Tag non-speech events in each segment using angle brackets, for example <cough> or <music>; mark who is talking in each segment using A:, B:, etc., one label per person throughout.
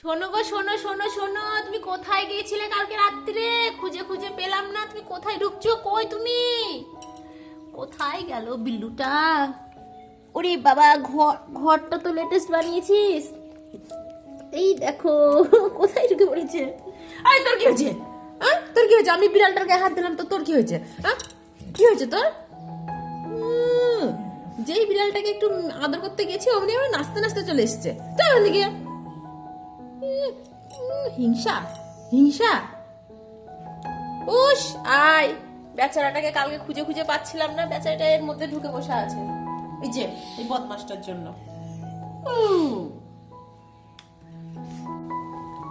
A: শোনো গো, শোনো শোনো শোনো, তুমি কোথায় গিয়েছিলে কালকে রাত্রে? খুঁজে খুঁজে পেলাম না, তুমি কোথায় ঢুকছো? কই তুমি? কোথায় গেল বিল্লুটা? ওরে বাবা, ঘর, ঘরটা তো লেটেস্ট বানিয়েছিস। এই দেখো, কোথায় ঢুকে পড়েছে? আরে, তোর কি হয়েছে? হ্যাঁ তোর কি হয়েছে? আমি বিড়ালটার গায়ে হাত দিলাম তো, তোর কি হয়েছে? হ্যাঁ কি হয়েছে তোর? যেই বিড়ালটাকে একটু আদর করতে গেছি, অমনি আমার নাচতে নাচতে চলে এসছে। তাই ওখান হিংসা হিংসা। উস, আয়। বেচারাটাকে কালকে খুঁজে খুঁজে পাচ্ছিলাম না, বেচারাটা এর মধ্যে ঢুকে বসে আছে। এই যে, এই বদমাসটার জন্য।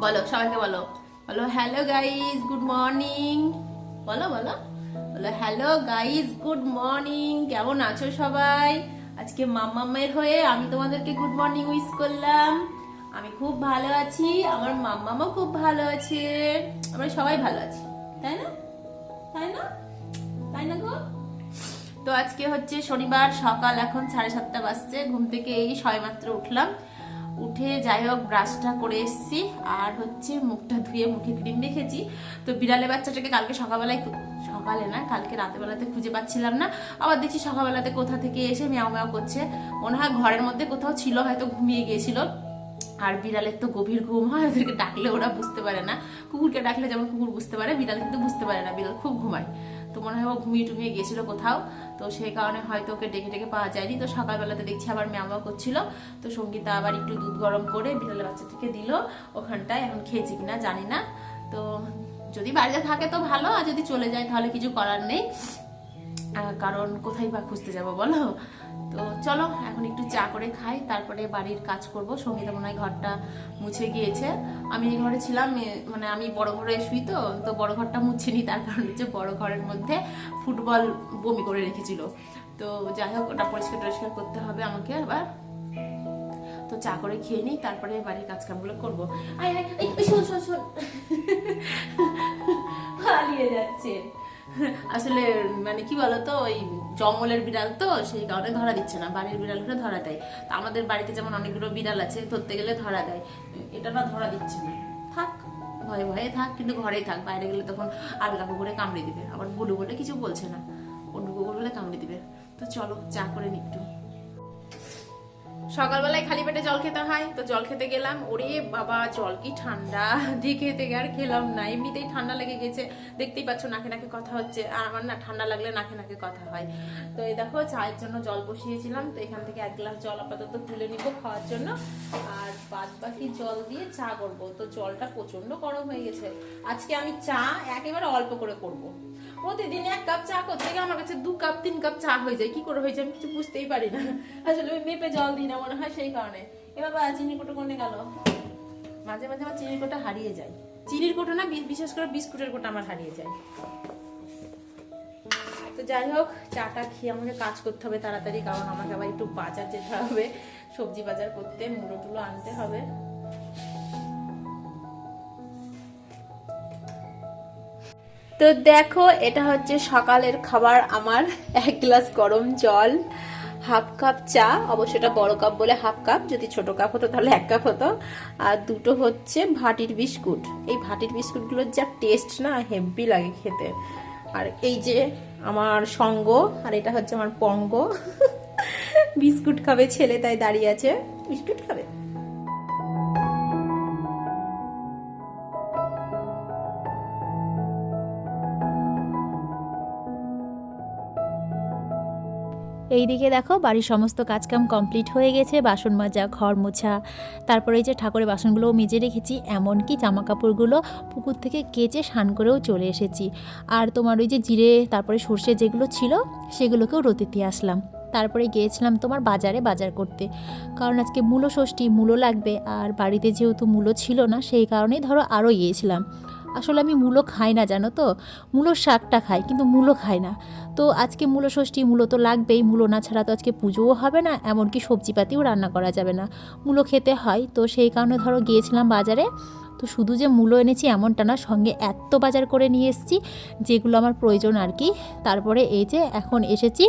A: বলো, সবাইকে বলো। বলো হ্যালো গাইজ গুড মর্নিং বলো বলো। বলো হ্যালো গাইজ গুড মর্নিং কেমন আছো সবাই? আজকে মাম্মামের হয়ে আমি তোমাদেরকে গুড মর্নিং উইশ করলাম। আমি খুব ভালো আছি, আমার মাম্মামও খুব ভালো আছে, আমরা সবাই ভালো আছি, তাই না? তাই না? তাই না গো? তো আজকে হচ্ছে শনিবার, সকাল এখন সাড়ে সাতটা বাজছে, ঘুম থেকে এই সবেমাত্র উঠলাম। উঠে যাই হোক, ব্রাশটা করে এসেছি, আর হচ্ছে মুখটা ধুয়ে মুখে ক্রিম রেখেছি। তো বিড়ালে বাচ্চাটাকে কালকে সকালবেলায় সকালে না, কালকে রাতেবেলাতে খুঁজে পাচ্ছিলাম না। আবার দেখছি সকালবেলাতে কোথা থেকে এসে ম্যাও ম্যাও করছে। মনে হয় ঘরের মধ্যে কোথাও ছিল, হয়তো ঘুমিয়ে গিয়েছিল। আর বিড়ালের তো গভীর ঘুম, হয়, ওদেরকে ডাকলে ওরা বুঝতে পারে না। কুকুরকে ডাকলে যেমন কুকুর বুঝতে পারে, বিড়াল কিন্তু বুঝতে পারে না, বিড়াল খুব ঘুমায়। তো মনে হয় ও ঘুমিয়ে টুমিয়ে গেছিল কোথাও, তো সেই কারণে হয়তো ওকে ডেকে ডেকে পাওয়া যায়নি। তো সকালবেলাতে দেখছি আবার ম্যামা করছিল, তো সঙ্গীতা আবার একটু দুধ গরম করে বিড়ালের বাচ্চাটাকে দিল ওখানটায়, এখন খেয়েছি কিনা জানি না। তো যদি বাড়িতে থাকে তো ভালো, আর যদি চলে যায় তাহলে কিছু করার নেই। কারণ কোথায় বা খুঁজতে যাব বলো? তো চলো, এখন একটু চা করে খাই, তারপরে বাড়ির কাজ করব। সঙ্গীতা মনে হয় ঘরটা মুছে গিয়েছে। আমি এই ঘরে ছিলাম মানে আমি বড় ঘরে শুই তো তো বড় ঘরটা মুছিনি তার কারণ হচ্ছে বড় ঘরের মধ্যে ফুটবল বমি করে রেখেছিল। তো যাই হোক, ওটা পরিষ্কার টরিষ্কার করতে হবে আমাকে আবার। তো চা করে খেয়ে নিই, তারপরে বাড়ির কাজ কামগুলো করব শোন শোন শোন। পালিয়ে যাচ্ছে। <laughs> আসলে মানে কি বলতো, ওই জঙ্গলের বিড়াল তো, সেই কারণে ধরা দিচ্ছে না। বাড়ির বিড়াল হলে ধরা দেয়। তা আমাদের বাড়িতে যেমন অনেকগুলো বিড়াল আছে ধরতে গেলে ধরা দেয়। এটা না ধরা দিচ্ছে না। থাক, ভয়ে ভয়ে থাক, কিন্তু ঘরেই থাক। বাইরে গেলে তখন আলগা কুকুরে কামড়ে দিবে। আবার বলু বলে কিছু বলছে না। অন্য কুকুর হলে কামড়ে দিবে। তো চলো, চা করে নি একটু। সকালবেলায় খালি পেটে জল খেতে হয়, তো জল খেতে গেলাম। ওরে বাবা, জল কি ঠান্ডা। দেখে থেকে আর খেলাম না। এমনিতেই ঠান্ডা লেগে গেছে। দেখতেই পাচ্ছ নাকে নাকে কথা হচ্ছে। আর আমার না ঠান্ডা লাগলে নাকে নাকে কথা হয়। তো এই দেখো, চায়ের জন্য জল বসিয়েছিলাম। তো এখান থেকে এক গ্লাস জল আপাতত তুলে নিব খাওয়ার জন্য। আর বাদ বাকি জল দিয়ে চা করব। তো জলটা প্রচণ্ড গরম হয়ে গেছে। আজকে আমি চা একেবারে অল্প করে করব। প্রতিদিন এক কাপ চা করতে গেলে আমার কাছে দু কাপ, তিন কাপ চা হয়ে যায়। কি করে হয়ে যায় আমি কিছু বুঝতেই পারি না। আসলে ওই মেপে জল দিই না মনে হয় সেই কারণে। এ বাবা, চিনি কোটো কোনে গেল? মাঝে মাঝে আমার চিনির কোটা হারিয়ে যায়। চিনির কোটো না বিশেষ করে বিস্কুটের কোটা আমার হারিয়ে যায়। তো যাই হোক, চাটা খেয়ে আমাকে কাজ করতে হবে তাড়াতাড়ি, কারণ আমাকে আবার একটু বাজার যেতে হবে। সবজি বাজার করতে মুড়ো টুলো আনতে হবে। তো দেখো, এটা হচ্ছে সকালের খাবার আমার। এক গ্লাস গরম জল, হাফ কাপ চা, অবশ্য এটা বড় কাপ বলে হাফ কাপ, যদি ছোট কাপ হতো তাহলে এক কাপ হতো। আর দুটো হচ্ছে ভাটির বিস্কুট। এই ভাটির বিস্কুটগুলোর যা টেস্ট না, হেভি লাগে খেতে। আর এই যে আমার সঙ্গ, আর এটা হচ্ছে আমার পঙ্গ। বিস্কুট খাবে, ছেলে তাই দাঁড়িয়ে আছে। বিস্কুট খাবে?
B: এইদিকে দেখো, বাড়ির সমস্ত কাজকাম কমপ্লিট হয়ে গেছে, বাসন মাজা, ঘর মোছা। তারপরে এই যে ঠাকুরের বাসনগুলোও মেজে রেখেছি, এমনকি জামা কাপড়গুলো পুকুর থেকে কেচে স্নান করেও চলে এসেছি। আর তোমার ওই যে জিরে, তারপরে সর্ষে যেগুলো ছিল, সেগুলোকেও রোদে দিয়ে আসলাম। তারপরে গিয়েছিলাম তোমার বাজারে বাজার করতে। কারণ আজকে মূলো ষষ্ঠী, মূলো লাগবে। আর বাড়িতে যেহেতু মূলো ছিল না, সেই কারণেই ধরো আরও গিয়েছিলাম। আসলে আমি মূলো খাই না, জানো তো? মূলোর শাকটা খাই, কিন্তু মূলো খাই না। তো আজকে মূলো ষষ্ঠী, মূলো তো লাগবেই। মূলো না ছাড়া তো আজকে পুজোও হবে না, এমনকি সবজিপাতিও রান্না করা যাবে না। মূলো খেতে হয়, তো সেই কারণে ধরো গিয়েছিলাম বাজারে। তো শুধু যে মূলো এনেছি এমনটা না, সঙ্গে এত বাজার করে নিয়ে এসেছি, যেগুলো আমার প্রয়োজন আর কি। তারপরে এই যে এখন এসেছি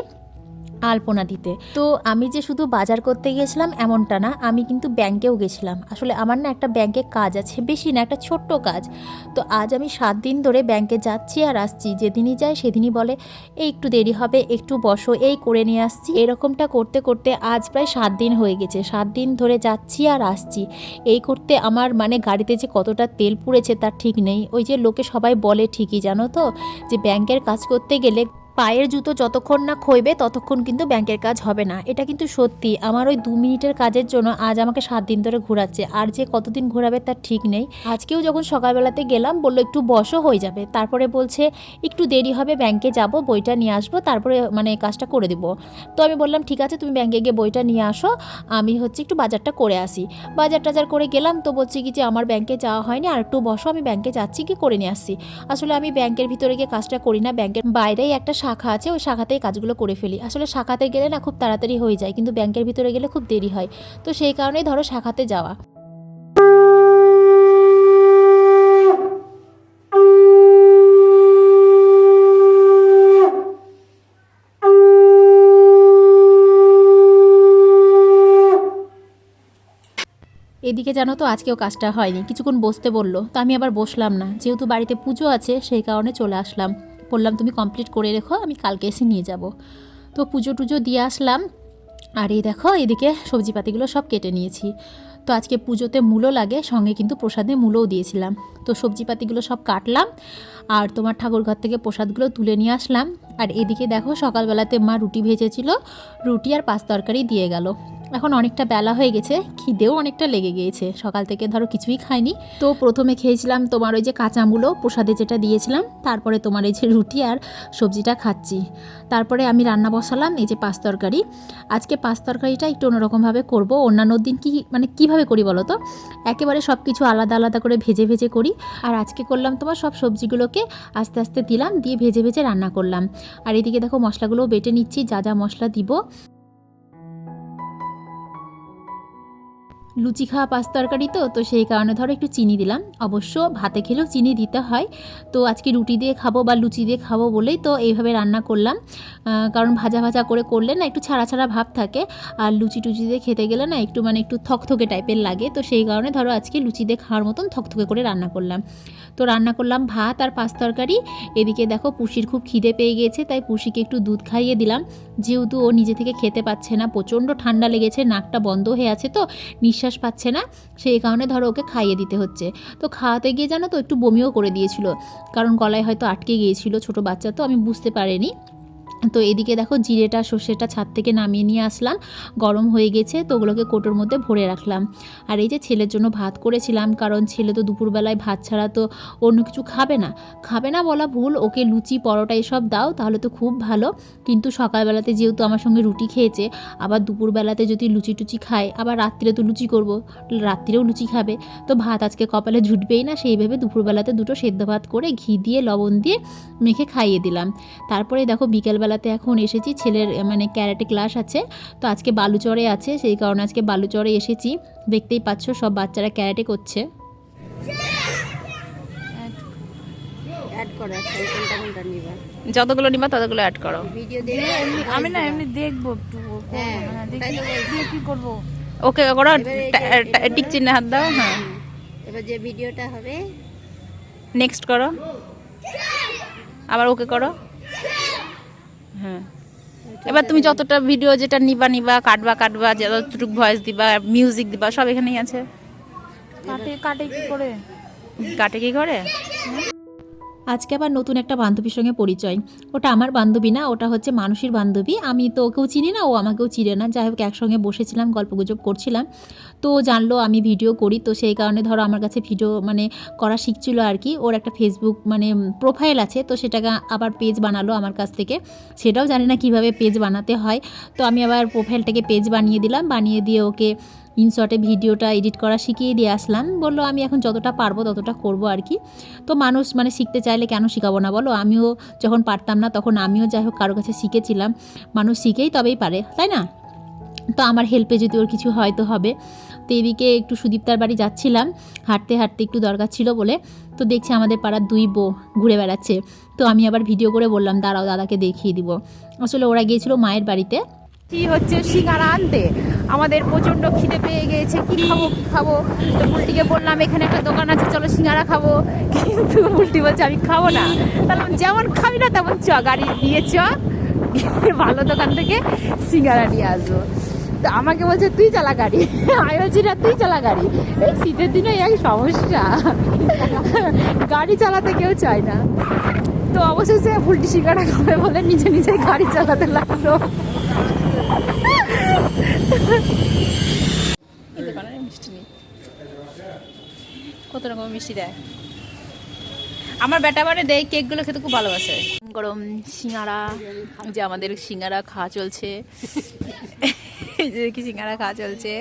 A: আলপনা দিতে। তো আমি যে শুধু বাজার করতে গেছিলাম এমনটা না, আমি কিন্তু ব্যাংকেও গেছিলাম। আসলে আমার না একটা ব্যাংকে কাজ আছে, বেশি না, একটা ছোট্ট কাজ। তো আজ আমি সাত দিন ধরে ব্যাংকে যাচ্ছি আর আসছি। যেদিনই যাই সেদিনই বলে, এই একটু দেরি হবে, একটু বসো, এই করে নিয়ে আসছি। এরকমটা করতে করতে আজ প্রায় সাত দিন হয়ে গেছে। সাত দিন ধরে যাচ্ছি আর আসছি। এই করতে আমার মানে গাড়িতে যে কতটা তেল পুড়েছে তার ঠিক নেই। ওই যে লোকে সবাই বলে ঠিকই, জানো তো? যে ব্যাংকের কাজ করতে গেলে পায়ের জুতো যতক্ষণ না খইবে, ততক্ষণ কিন্তু ব্যাংকের কাজ হবে না। এটা কিন্তু সত্যি। আমার ওই দু মিনিটের কাজের জন্য আজ আমাকে সাত দিন ধরে ঘোরাচ্ছে। আর যে কতদিন ঘোরাবে তার ঠিক নেই। আজকেও যখন সকালবেলাতে গেলাম, বলল একটু বসও হয়ে যাবে। তারপরে বলছে, একটু দেরি হবে, ব্যাংকে যাব, বইটা নিয়ে আসব, তারপরে মানে কাজটা করে দিব। তো আমি বললাম, ঠিক আছে, তুমি ব্যাংকে গিয়ে বইটা নিয়ে আসো। আমি হচ্ছে একটু বাজারটা করে আসি। বাজার টাজার করে গেলাম, তো বলছি কি যে, আমার ব্যাংকে যাওয়া হয়নি, আর একটু বসো, আমি ব্যাংকে যাচ্ছি কি করে নিয়ে আসছি? আসলে আমি ব্যাংকের ভিতরে গিয়ে কাজটা করি না। ব্যাংকের বাইরেই একটা শাখা আছে, ওই শাখাতেই কাজগুলো করে ফেলি। আসলে শাখাতে গেলে না খুব তাড়াতাড়ি হয়ে যায়, কিন্তু ব্যাংকের ভিতরে গেলে খুব দেরি হয়। তো সেই কারণেই ধরো শাখাতে যাওয়া। এদিকে জানো তো, আজকেও কাজটা হয়নি। কিছুক্ষণ বসতে বলল। তো আমি আবার বসলাম না। যেহেতু বাড়িতে পুজো আছে, সেই কারণে চলে আসলাম। বললাম, তুমি কমপ্লিট করে রেখো, আমি কালকে এসে নিয়ে যাব। তো পুজো টুজো দিয়ে আসলাম। আর এই দেখো, এদিকে সবজিপাতিগুলো সব কেটে নিয়েছি। তো আজকে পুজোতে মূলো লাগে, সঙ্গে কিন্তু প্রসাদে মূলোও দিয়েছিলাম। তো সবজিপাতিগুলো সব কাটলাম, আর তোমার ঠাকুরঘর থেকে প্রসাদগুলো তুলে নিয়ে আসলাম। আর এদিকে দেখো, সকালবেলাতে মা রুটি ভেজেছিল, রুটি আর পাঁচ তরকারি দিয়ে গেল। এখন অনেকটা বেলা হয়ে গেছে, খিদেও অনেকটা লেগে গিয়েছে। সকাল থেকে ধরো কিছুই খাইনি। তো প্রথমে খেয়েছিলাম তোমার ওই যে কাঁচামুলো, প্রসাদে যেটা দিয়েছিলাম, তারপরে তোমার এই যে রুটি আর সবজিটা খাচ্ছি। তারপরে আমি রান্না বসালাম, এই যে পাঁচ তরকারি। আজকে পাঁচ তরকারিটা একটু অন্যরকমভাবে করব। অন্যান্য দিন কি মানে কীভাবে করি বলো তো? একেবারে সব কিছু আলাদা আলাদা করে ভেজে ভেজে করি। আর আজকে করলাম তোমার সব সবজিগুলোকে আস্তে আস্তে দিলাম, দিয়ে ভেজে ভেজে রান্না করলাম। আর এদিকে দেখো মশলাগুলোও বেটে নিচ্ছি, যা যা মশলা দিব। লুচি খাওয়া পাঁচ তরকারি তো তো সেই কারণে ধরো একটু চিনি দিলাম। অবশ্য ভাতে খেলেও চিনি দিতে হয়। তো আজকে রুটি দিয়ে খাব বা লুচি দিয়ে খাব বলেই তো এইভাবে রান্না করলাম। কারণ ভাজা ভাজা করে করলে না একটু ছাড়া ছাড়া ভাব থাকে। আর লুচি টুচি দিয়ে খেতে গেলে না একটু মানে একটু থকথকে টাইপের লাগে। তো সেই কারণে ধরো আজকে লুচি দিয়ে খাওয়ার মতন থকথকে করে রান্না করলাম। তো রান্না করলাম ভাত আর পাঁচ তরকারি। এদিকে দেখো পুষির খুব খিদে পেয়ে গিয়েছে তাই পুষিকে একটু দুধ খাইয়ে দিলাম। যেহেতু ও নিজে থেকে খেতে পাচ্ছে না, প্রচণ্ড ঠান্ডা লেগেছে, নাকটা বন্ধ হয়ে আছে তো, নিঃশ্বাস পাচ্ছে না। সেই কারণে ধরো ওকে খাইয়ে দিতে হচ্ছে। তো খাওয়াতে গিয়ে জানো তো একটু বমিও করে দিয়েছিল। কারণ গলায় হয়তো আটকে গিয়েছিল ছোট বাচ্চা, তো আমি বুঝতে পারিনি। তো এদিকে দেখো জিরেটা, সর্ষেটা ছাদ থেকে নামিয়ে নিয়ে আসলাম। গরম হয়ে গেছে, তো ওগুলোকে কোটোর মধ্যে ভরে রাখলাম। আর এই যে ছেলের জন্য ভাত করেছিলাম, কারণ ছেলে তো দুপুরবেলায় ভাত ছাড়া তো অন্য কিছু খাবে না। খাবে না বলা ভুল, ওকে লুচি, পরোটা এসব দাও, তাহলে তো খুব ভালো। কিন্তু সকালবেলাতে যেহেতু আমার সঙ্গে রুটি খেয়েছে, আবার দুপুরবেলাতে যদি লুচি টুচি খায়, আবার রাত্রিরে তো লুচি করব রাত্রিরেও লুচি খাবে। তো ভাত আজকে কপালে জুটবেই না, সেইভাবে দুপুরবেলাতে দুটো সেদ্ধ ভাত করে ঘি দিয়ে, লবণ দিয়ে মেখে খাইয়ে দিলাম। তারপরে দেখো বিকেলবেলাতে এখন এসেছি ছেলের মানে ক্যারাটে ক্লাস আছে তো আজকে বালুচরে আছে সেই কারণে আজকে বালুচরে এসেছি। দেখতেই পাচ্ছ সব বাচ্চারা ক্যারাটে করছে।
C: নিবা?
D: যতগুলো নিবা ততগুলো অ্যাড করো।
E: আমি না এমনি দেখব একটু
C: হ্যাঁ।
E: দিয়ে কি করব?
D: ওকে করো টিক চিহ্নে হাত দাও হ্যাঁ।
C: এবার যে ভিডিওটা হবে।
D: নেক্সট করো। আবার ওকে করো। হ্যাঁ। এবার তুমি যতটা ভিডিও যেটা নিবা নিবা কাটবা কাটবা যতটুকু ভয়েস দিবা মিউজিক দিবা সব এখানেই আছে।
E: কাটে কাটে কি করে?
D: কাটে কি করে?
A: আজকে আবার নতুন একটা বান্ধবীর সঙ্গে পরিচয়। ওটা আমার বান্ধবী না, ওটা হচ্ছে মানুষের বান্ধবী। আমি তো ওকেও চিনি না, ও আমাকেও চিনে না। যাই হোক, একসঙ্গে বসেছিলাম, গল্পগুজব করছিলাম। তো জানলো আমি ভিডিও করি, তো সেই কারণে ধরো আমার কাছে ভিডিও মানে করা শিখছিল আর কি। ওর একটা ফেসবুক মানে প্রোফাইল আছে, তো সেটাকে আবার পেজ বানালো আমার কাছ থেকে। সেটাও জানি না কীভাবে পেজ বানাতে হয়। তো আমি আবার প্রোফাইলটাকে পেজ বানিয়ে দিলাম। বানিয়ে দিয়ে ওকে ইনশর্টে ভিডিওটা এডিট করা শিখিয়ে দিয়ে আসলাম। বলল, আমি এখন যতটা পারব ততটা করব আর কি। তো মানুষ মানে শিখতে চাইলে কেন শিখাবো না বলো? আমিও যখন পারতাম না তখন আমিও যাই হোক কারও কাছে শিখেছিলাম। মানুষ শিখেই তবেই পারে, তাই না? তো আমার হেল্পে যদি ওর কিছু হয় তো হবে। তো এদিকে একটু সুদীপ্তার বাড়ি যাচ্ছিলাম। হাঁটতে হাঁটতে একটু দরকার ছিল বলে। তো দেখছি আমাদের পাড়ার দুই বউ ঘুরে বেড়াচ্ছে। তো আমি আবার ভিডিও করে বললাম, দাঁড়াও, দাদাকে দেখিয়ে দিব। আসলে ওরা গিয়েছিল মায়ের বাড়িতে।
E: কি হচ্ছে? সিঙ্গারা আনতে। আমাদের প্রচণ্ড খিদে পেয়ে গিয়েছে কি খাব কি খাব? তো উল্টিকে বললাম, এখানে একটা দোকান আছে, চলো সিঙ্গারা খাব। কিন্তু উল্টি বলছে, আমি খাব না। তাহলে যেমন খাবি না তেমন চ, গাড়ি নিয়ে চ ভালো দোকান থেকে সিঙ্গারা নিয়ে আসব। তো আমাকে বলছে, তুই চালা গাড়ি। আমি বলছি, না, তুই চালা গাড়ি। এই শীতের দিনে এই সমস্যা। গাড়ি চালাতে কেউ চায় না। তো অবশেষে উল্টি সিঙ্গারা খাবে বলে নিজে নিজে গাড়ি চালাতে লাগল।
D: মিষ্টি নেই। কত রকম মিষ্টি দেয়? আমার বেটা বারে দেয় কেকগুলো খেতে খুব ভালোবাসে। গরম সিঙ্গারা যে আমাদের সিঙ্গারা খাওয়া চলছে। এই যে কি সিঙ্গারা খাওয়া চলছে।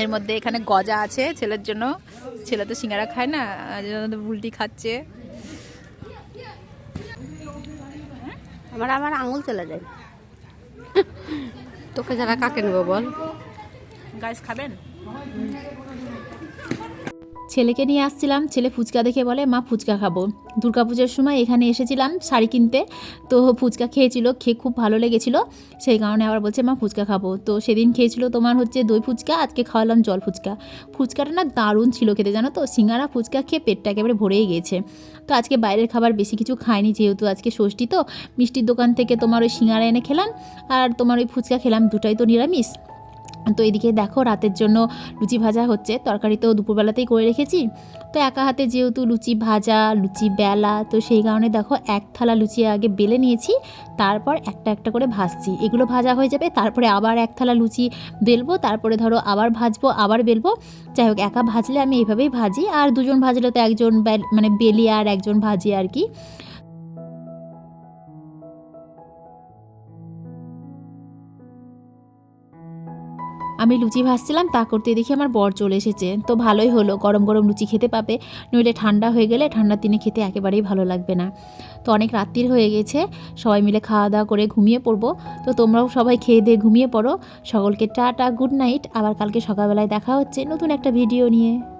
D: এর মধ্যে এখানে গজা আছে ছেলের জন্য। ছেলে তো সিঙ্গারা খায় না উল্টি খাচ্ছে।
C: আমার আবার আঙুল চলে যায়। তোকে যারা কাকে নেব বল?
D: গাছ খাবেন?
A: ছেলেকে নিয়ে আসছিলাম, ছেলে ফুচকা দেখে বলে, মা, ফুচকা খাব। দুর্গাপূজার সময় এখানে এসেছিলাম শাড়ি কিনতে, তো ফুচকা খেয়েছিল, খেয়ে খুব ভালো লেগেছিল। সেই কারণে আবার বলছে, মা, ফুচকা খাব। তো সেদিন খেয়েছিল তোমার হচ্ছে দই ফুচকা, আজকে খাওয়ালাম জল ফুচকা। ফুচকাটা না দারুণ ছিল খেতে, জানো তো? সিঙ্গারা ফুচকা খেয়ে পেটটা একেবারে ভরেই গিয়েছে। তো আজকে বাইরের খাবার বেশি কিছু খাইনি, যেহেতু আজকে ষষ্ঠী, তো মিষ্টির দোকান থেকে তোমার ওই সিঙ্গারা এনে খেলাম, আর তোমার ওই ফুচকা খেলাম, দুটাই তো নিরামিষ। তো এদিকে দেখো রাতের জন্য লুচি ভাজা হচ্ছে। তরকারি তো দুপুরবেলাতেই করে রেখেছি। তো একা হাতে যেহেতু লুচি ভাজা, লুচি বেলা, তো সেই কারণে দেখো এক থালা লুচি আগে বেলে নিয়েছি, তারপর একটা একটা করে ভাজছি। এগুলো ভাজা হয়ে যাবে, তারপরে আবার এক থালা লুচি বেলবো, তারপরে ধরো আবার ভাজবো, আবার বেলবো। যাই হোক, একা ভাজলে আমি এইভাবেই ভাজি, আর দুজন ভাজলে তো একজন মানে বেলি আর একজন ভাজি আর কি। আমি লুচি ভাজছিলাম, তা করতে দেখি আমার বর চলে এসেছে। তো ভালোই হলো, গরম গরম লুচি খেতে পাবে। নইলে ঠান্ডা হয়ে গেলে ঠান্ডার দিনে খেতে একেবারেই ভালো লাগবে না। তো অনেক রাত্রির হয়ে গেছে, সবাই মিলে খাওয়া দাওয়া করে ঘুমিয়ে পড়ব। তো তোমরাও সবাই খেয়ে দিয়ে ঘুমিয়ে পড়ো। সকলকে টাটা, গুড নাইট। আবার কালকে সকালবেলায় দেখা হচ্ছে নতুন একটা ভিডিও নিয়ে।